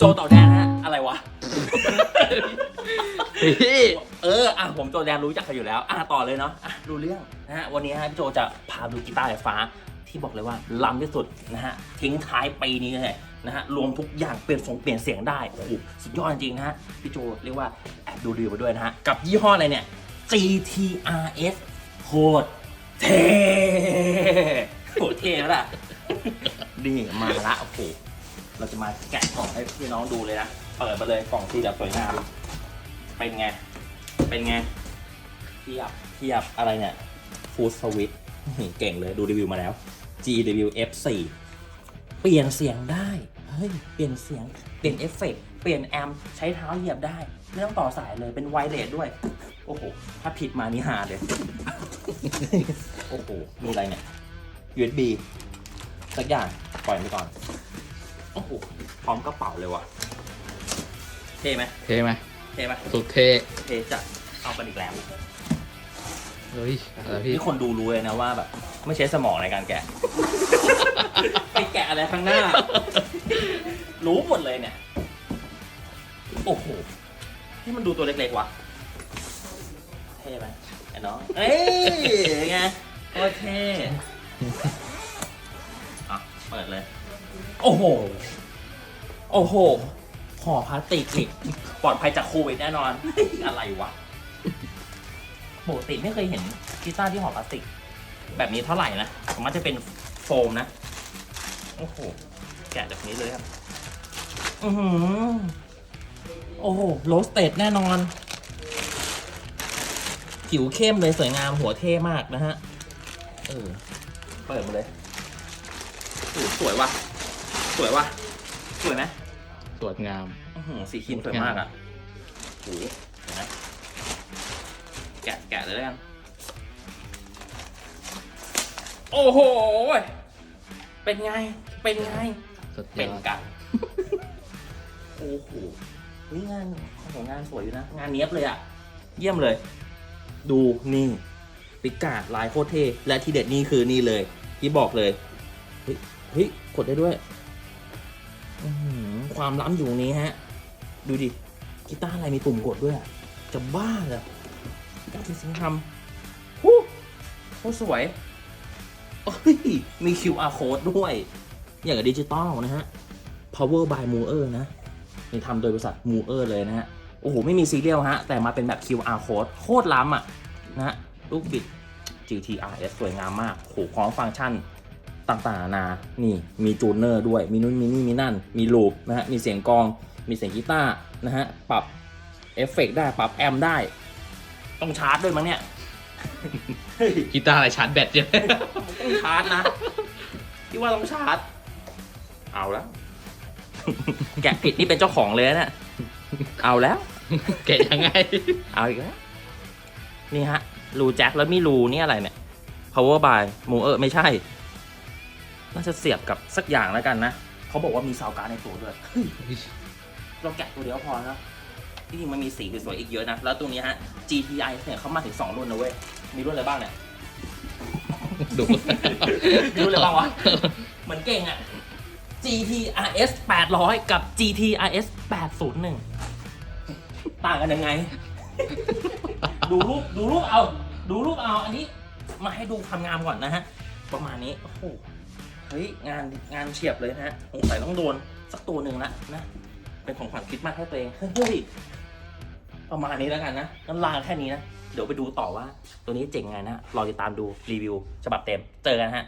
โจต่อแดนฮะ อะไรวะ พี่เออ อะ ผมโจแดนรู้จักกันอยู่แล้ว อะ ต่อเลยเนาะ อะ ดูเรื่องนะฮะ วันนี้ฮะพี่โจจะพาดูกีตาร์ไฟฟ้า ที่บอกเลยว่าล้ำที่สุดนะฮะ ทิ้งท้ายปีนี้เลยนะฮะ รวมทุกอย่างเปลี่ยนทรงเปลี่ยนเสียงได้ โอ้โห สุดยอดจริงๆนะฮะ พี่โจเรียกว่าแอบดูดีไปด้วยนะฮะ กับยี่ห้ออะไรเนี่ย GTRS โคตรเท่โคตรเท่แล้วล่ะ นี่มาละโอ้โห เราจะมาแกะกล่องให้พี่น้องดูเลยนะ เปิดมาเลยกล่องที่แบบสวยงาม เป็นไง เป็นไง เทียบ เทียบอะไรเนี่ย ฟูดสวิตเก่งเลยดูรีวิวมาแล้ว GW F4 เปลี่ยนเสียงได้ เฮ้ย เปลี่ยนเสียง เปลี่ยนเอฟเฟกต์เปลี่ยนแอมป์ใช้เท้าเหยียบได้ไม่ต้องต่อสายเลย เป็นไวเลสด้วย โอ้โห ถ้าผิดมานี่หาเลย โอ้โห มีอะไรเนี่ย USB สักอย่าง ปล่อยไปก่อน โอ้โหพร้อมกระเป๋าเลยว่ะ เท่ไหมเท่ไหมเท่ไหมสุดเท่เท่จะเอากันอีกแล้วเฮ้ยอะไรพี่ นี่คนดูรู้เลยนะว่าแบบ ไม่ใช้สมองในการแกะ ไปแกะอะไรข้างหน้า รู้หมดเลยเนี่ย โอ้โหที่มันดูตัวเล็กๆวะเท่ไหมไอ้น้องเอ้ยไงโอเคอะ เปิดเลย โอ้โห โอ้โหห่อพลาสติกปลอดภัยจากโควิดแน่นอน อะไรวะปกติไม่เคยเห็นกีตาร์ที่ห่อพลาสติก แบบนี้เท่าไหร่นะผมมันจะเป็นโฟมนะ โอ้โห แกะจากนี้เลยครับ อือหือ โอ้โห โรสเตดแน่นอน ผิวเข้มเลยสวยงามหัวเท่มากนะฮะ เออ เปิดมาเลย สวยว่ะ สวยว่ะ สวยไหมสวยงาม อื้อหือสีครีมสวยมากอะโอ้โหเห็นไหมแกะแกะเลยแล้วกัน โอ้โห เป็นไง เป็นไง สุดยเป็นอดกัน โอ้โหนี่งานของงานสวยอยู่นะ งานเนี้ยบเลยอะ เยี่ยมเลย ดูนี่ปิกาดลายโคตรเท่และที่เด็ดนี่คือนี่เลย ที่บอกเลยเฮ้ย เฮ้ยกดได้ด้วยความล้ำอยู่นี้ฮะ ดูดิกีตาร์อะไรมีปุ่มกดด้วยอะจะบ้าเหรอกีตาร์ที่สิงทำฮู้โคตรสวยเอ้ยมี QR code ด้วย อย่างกับดิจิตอลนะฮะ Power by Mooer นะนี่ทำโดยบริษัท Mooer เลยนะฮะ โอ้โห ไม่มีซีเรียลฮะ แต่มาเป็นแบบ QR code โคตรล้ำอะนะฮะ ลูกบิด GTRS สวยงามมากโหพร้อมฟังก์ชัน ต่างๆนานานี่มีจูนเนอร์ด้วย มีนู่นมีนี่มีนั่น มีลูปนะฮะ มีเสียงกลอง มีเสียงกีตาร์นะฮะ ปรับเอฟเฟกต์ได้ ปรับแอมป์ได้ ต้องชาร์จด้วยมั้งเนี่ยเฮ้ยกีตาร์อะไรชาร์จแบตใช่ไหมต้องชาร์จนะพี่ว่าต้องชาร์จ เอาแล้ว แกะผิดนี่เป็นเจ้าของเลยนะเนี่ยเอาแล้ว แกะยังไง เอาอีกแล้ว นี่ฮะ รูแจ็คแล้วมีรูนี่อะไรเนี่ย power by มูเออไม่ใช่ น่าจะเสียบกับสักอย่างแล้วกันนะเขาบอกว่ามีซาวการ์ดในตัวด้วยเฮ้ยเราแกะตัวเดียวพอนะที่จริงมันมีสีสวยๆอีกเยอะนะ แล้วตัวนี้ฮะ GTI เนี่ยเขามาถึง 2 รุ่นนะเว้ย มีรุ่นอะไรบ้างเนี่ยดูมีรุ่นอะไรบ้างวะ เหมือนเก่งอะ GTRS 800 กับ GTRS 801 ต่างกันยังไง ดูรูป ดูรูปเอา ดูรูปเอา อันนี้ มาให้ดูความงามก่อนนะฮะ ประมาณนี้ โอ้โห เฮ้ยงานงานเฉียบเลยนะฮะสงสัยต้องโดนสักตัวหนึ่งละนะ เป็นของขวัญคริดมากให้ตัวเอง เฮ้ย ประมาณนี้แล้วกันนะงั้นลาแค่นี้นะ เดี๋ยวไปดูต่อว่า ตัวนี้เจ๋งไงนะ รอติดตามดูรีวิวฉบับเต็ม เจอกันฮะ